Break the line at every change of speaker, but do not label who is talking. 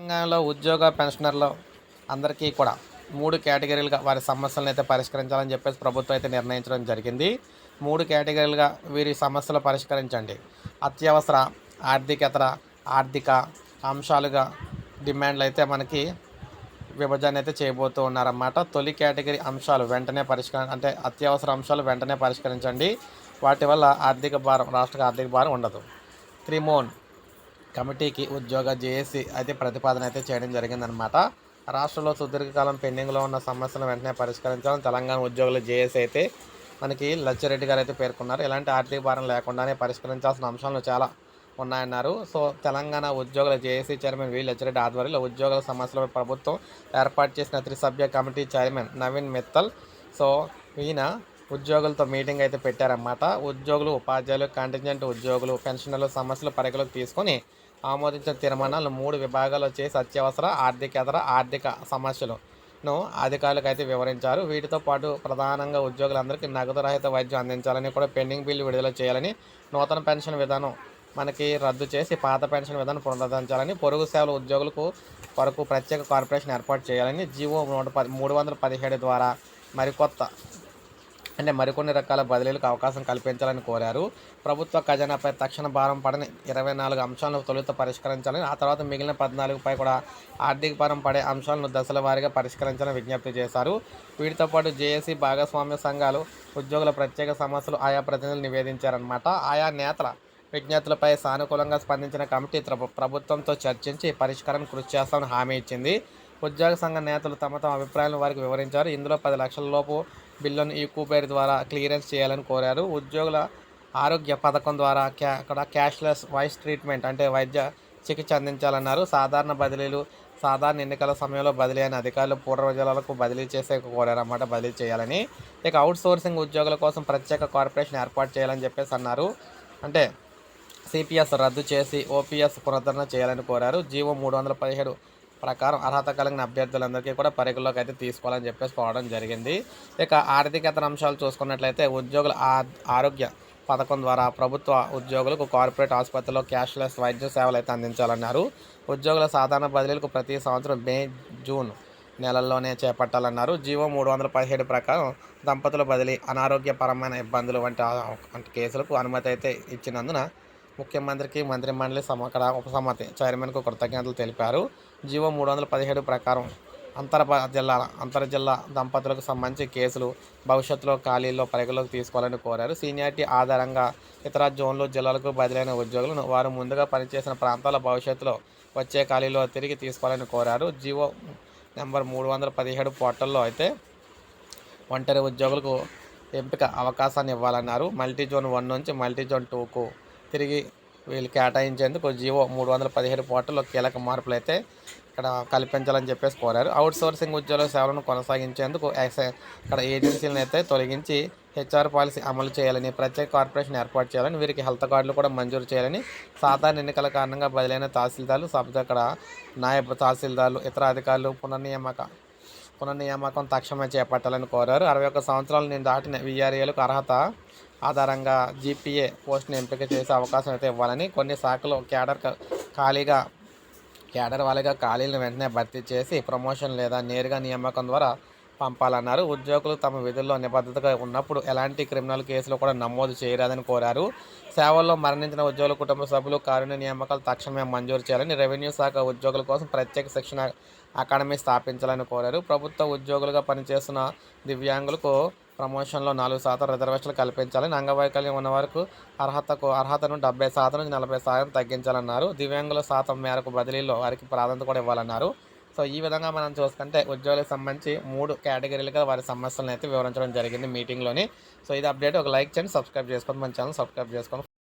తెలంగాణలో ఉద్యోగ పెన్షనర్లు అందరికీ కూడా మూడు కేటగిరీలుగా వారి సమస్యలను అయితే పరిష్కరించాలని చెప్పేసి ప్రభుత్వం అయితే నిర్ణయించడం జరిగింది. మూడు కేటగిరీలుగా వీరి సమస్యలు పరిష్కరించండి. అత్యవసర ఆర్థికేతర ఆర్థిక అంశాలుగా డిమాండ్లు అయితే మనకి విభజన అయితే చేయబోతూ ఉన్నారన్నమాట. తొలి కేటగిరీ అంశాలు వెంటనే పరిష్కరి అంటే అత్యవసర అంశాలు వెంటనే పరిష్కరించండి. వాటి వల్ల ఆర్థిక భారం రాష్ట్ర ఆర్థిక భారం ఉండదు. త్రిమోన్ కమిటీకి ఉద్యోగ జేఏసీ అయితే ప్రతిపాదన అయితే చేయడం జరిగిందనమాట రాష్ట్రంలో సుదీర్ఘకాలం పెండింగ్లో ఉన్న సమస్యలను వెంటనే పరిష్కరించాలని తెలంగాణ ఉద్యోగుల జేఏసీ అయితే మనకి లచ్చిరెడ్డి గారు అయితే పేర్కొన్నారు. ఎలాంటి ఆర్థిక భారం లేకుండానే పరిష్కరించాల్సిన అంశాలు చాలా ఉన్నాయన్నారు. సో తెలంగాణ ఉద్యోగుల జేఏసీ చైర్మన్ వి. లచ్చిరెడ్డి ఆధ్వర్యంలో ఉద్యోగుల సమస్యలపై ప్రభుత్వం ఏర్పాటు చేసిన త్రిసభ్య committee chairman Naveen Mittal so ఈయన ఉద్యోగులతో మీటింగ్ అయితే పెట్టారన్నమాట. ఉద్యోగులు ఉపాధ్యాయులు కంటింజెంట్ ఉద్యోగులు పెన్షనర్ల సమస్యలు పరిగణలోకి తీసుకొని ఆమోదించిన తీర్మానాలు మూడు విభాగాలు చేసి అత్యవసర ఆర్థికేతర ఆర్థిక సమస్యలను అధికారులకు అయితే వివరించారు. వీటితో పాటు ప్రధానంగా ఉద్యోగులందరికీ నగదు రహిత వైద్యం అందించాలని కూడా పెండింగ్ బిల్లు విడుదల చేయాలని నూతన పెన్షన్ విధానం మనకి రద్దు చేసి పాత పెన్షన్ విధానం పునరుద్ధరించాలని పొరుగు సేవల ఉద్యోగులకు వరకు ప్రత్యేక కార్పొరేషన్ ఏర్పాటు చేయాలని జీవో నూట పది మూడు వందల పదిహేడు ద్వారా మరికొత్త అంటే మరికొన్ని రకాల బదిలీలకు అవకాశం కల్పించాలని కోరారు. ప్రభుత్వ ఖజానాపై తక్షణ భారం పడని ఇరవై నాలుగు అంశాలను తొలుత పరిష్కరించాలని ఆ తర్వాత మిగిలిన పద్నాలుగుపై కూడా ఆర్థిక భారం పడే అంశాలను దశల వారీగా పరిష్కరించాలని విజ్ఞప్తి చేశారు. వీటితో పాటు జేఏసీ భాగస్వామ్య సంఘాలు ఉద్యోగుల ప్రత్యేక సమస్యలు ఆయా ప్రతినిధులు నివేదించారన్నమాట. ఆయా నేతల విజ్ఞప్తులపై సానుకూలంగా స్పందించిన కమిటీ ప్రభుత్వంతో చర్చించి పరిష్కారం కృషి చేస్తామని హామీ ఇచ్చింది. ఉద్యోగ సంఘ నేతలు తమ తమ అభిప్రాయాలను వారికి వివరించారు. ఇందులో పది లక్షల లోపు బిల్లును ఈ కూపేర్ ద్వారా క్లియరెన్స్ చేయాలని కోరారు. ఉద్యోగుల ఆరోగ్య పథకం ద్వారా క్యా అక్కడ క్యాష్లెస్ వైస్ ట్రీట్మెంట్ అంటే వైద్య చికిత్స అందించాలన్నారు. సాధారణ బదిలీలు సాధారణ ఎన్నికల సమయంలో బదిలీ అయిన అధికారులు పూర్వ జిల్లాలకు బదిలీ చేసే కోరారన్నమాట. బదిలీ చేయాలని. ఇక అవుట్ సోర్సింగ్ ఉద్యోగుల కోసం ప్రత్యేక కార్పొరేషన్ ఏర్పాటు చేయాలని చెప్పేసి అన్నారు. అంటే సిపిఎస్ రద్దు చేసి ఓపీఎస్ పునరుద్ధరణ చేయాలని కోరారు. జీవో మూడు వందల పదిహేడు ప్రకారం అర్హత కలిగిన అభ్యర్థులందరికీ కూడా పరిగణలోకి అయితే తీసుకోవాలని చెప్పేసి పోవడం జరిగింది. ఇక ఆర్థికేతర అంశాలు చూసుకున్నట్లయితే ఉద్యోగుల ఆ- ఆరోగ్య పథకం ద్వారా ప్రభుత్వ ఉద్యోగులకు కార్పొరేట్ ఆసుపత్రిలో క్యాష్లెస్ వైద్య సేవలు అయితే అందించాలన్నారు. ఉద్యోగుల సాధారణ బదిలీలకు ప్రతి సంవత్సరం మే జూన్ నెలల్లోనే చేపట్టాలన్నారు. జీవో మూడు వందల పదిహేడు ప్రకారం దంపతుల బదిలీ అనారోగ్యపరమైన ఇబ్బందులు వంటి వంటి కేసులకు అనుమతి అయితే ఇచ్చినందున ముఖ్యమంత్రికి మంత్రి మండలి సమకడ ఉపసమ్మతి చైర్మన్కు కృతజ్ఞతలు తెలిపారు. జీవో మూడు వందల పదిహేడు ప్రకారం అంతర జిల్లాల అంతర్ జిల్లా దంపతులకు సంబంధించి కేసులు భవిష్యత్తులో ఖాళీల్లో పరిగణలోకి తీసుకోవాలని కోరారు. సీనియారిటీ ఆధారంగా ఇతర జోన్లు జిల్లాలకు బదిలైన ఉద్యోగులను వారు ముందుగా పనిచేసిన ప్రాంతాల భవిష్యత్తులో వచ్చే ఖాళీలో తిరిగి తీసుకోవాలని కోరారు. జీవో నెంబర్ మూడు వందల పదిహేడు పోర్టల్లో అయితే ఒంటరి ఉద్యోగులకు ఎంపిక అవకాశాన్ని ఇవ్వాలన్నారు. మల్టీ జోన్ వన్ నుంచి మల్టీ జోన్ టూకు తిరిగి వీళ్ళు కేటాయించేందుకు జీవో మూడు వందల పదిహేడు పోర్టల్లో కీలక మార్పులు అయితే ఇక్కడ కల్పించాలని చెప్పేసి కోరారు. అవుట్ సోర్సింగ్ ఉద్యోగుల సేవలను కొనసాగించేందుకు ఇక్కడ ఏజెన్సీలను అయితే తొలగించి హెచ్ఆర్ పాలసీ అమలు చేయాలని ప్రత్యేక కార్పొరేషన్ ఏర్పాటు చేయాలని వీరికి హెల్త్ కార్డులు కూడా మంజూరు చేయాలని సాధారణ ఎన్నికల కారణంగా బదిలైన తహసీల్దార్లు సబ్ అక్కడ నాయబ్ తహసీల్దార్లు ఇతర అధికారులు పునర్నియామక పునర్నియామకం తక్షణమే చేపట్టాలని కోరారు. అరవై ఒక్క సంవత్సరాలు నేను దాటిన విఆర్ఏలకు అర్హత ఆధారంగా జీపీఏ పోస్ట్ని ఎంపిక చేసే అవకాశం అయితే ఇవ్వాలని కొన్ని శాఖలు క్యాడర్ ఖాళీగా క్యాడర్ వాళ్ళగా ఖాళీలను వెంటనే భర్తీ చేసి ప్రమోషన్ లేదా నేరుగా నియామకం ద్వారా పంపాలన్నారు. ఉద్యోగులు తమ విధుల్లో నిబద్ధతగా ఉన్నప్పుడు ఎలాంటి క్రిమినల్ కేసులు కూడా నమోదు చేయరాదని కోరారు. సేవల్లో మరణించిన ఉద్యోగుల కుటుంబ సభ్యులు కారుణ్య నియామకాలు తక్షణమే మంజూరు చేయాలని రెవెన్యూ శాఖ ఉద్యోగుల కోసం ప్రత్యేక శిక్షణ అకాడమీ స్థాపించాలని కోరారు. ప్రభుత్వ ఉద్యోగులుగా పనిచేస్తున్న దివ్యాంగులకు ప్రమోషన్లో నాలుగు శాతం రిజర్వేషన్లు కల్పించాలని అంగవైకల్యం ఉన్న వరకు అర్హతకు అర్హతను డెబ్బై శాతం నుంచి నలభై శాతం తగ్గించాలన్నారు. దివ్యాంగుల శాతం మేరకు బదిలీలో వారికి ప్రాధాన్యత కూడా ఇవ్వాలన్నారు. సో ఈ విధంగా మనం చూసుకుంటే ఉద్యోగులకు సంబంధించి మూడు కేటగిరీలుగా వారి సమస్యలను అయితే వివరించడం జరిగింది మీటింగ్లోని. సో ఇది అప్డేట్. ఒక లైక్ చేయండి సబ్స్క్రైబ్ చేసుకోండి. మన ఛానల్ సబ్స్క్రైబ్ చేసుకోండి.